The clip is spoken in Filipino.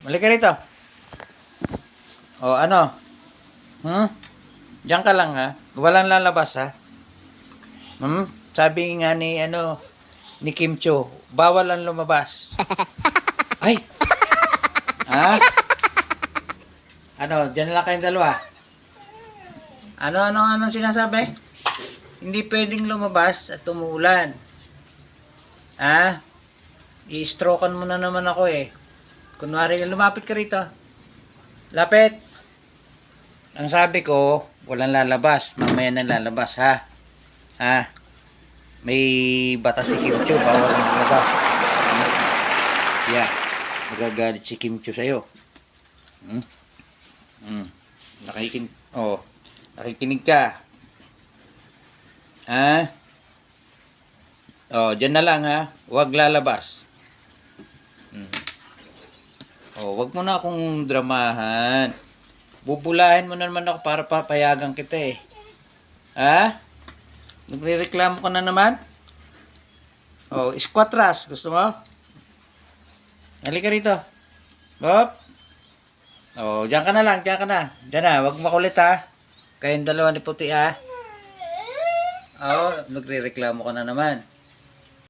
Balik ka rito. O, ano? Hmm? Diyan ka lang, ha? Walang lalabas, ha? Hmm? Sabi nga ni, ano, ni Kim Cho, bawal ang lumabas. Ay! Ha? Ano, diyan lang kayong dalawa. Ano, ano, ano sinasabi? Hindi pwedeng lumabas at umuulan. Ha? I-strokean mo na naman ako eh. Kunwari, lumapit ka rito. Lapit. Ang sabi ko, walang lalabas. Mamaya na lalabas, ha? Ha? May batas si Kim Cho, bawal ang lumabas. Hmm? Kaya, nagagalit si Kim Cho sa'yo. Hmm? Hmm. Nakikin... Oh. Nakikinig ka. Ha? Oh, dyan na lang ha. Huwag lalabas. Hmm. Oh, wag mo na akong dramahan. Bubulahin mo na naman ako para papayagan kita eh. Ha? Nagre-reklamo ka na naman? Oh, squatras. Gusto mo? Halika rito. Bob. Oh, diyan ka na lang, diyan ka na. Diyan na, wag makulit ha. Kayong dalawa ni puti ha. Oh, nagre-reklamo ka na naman.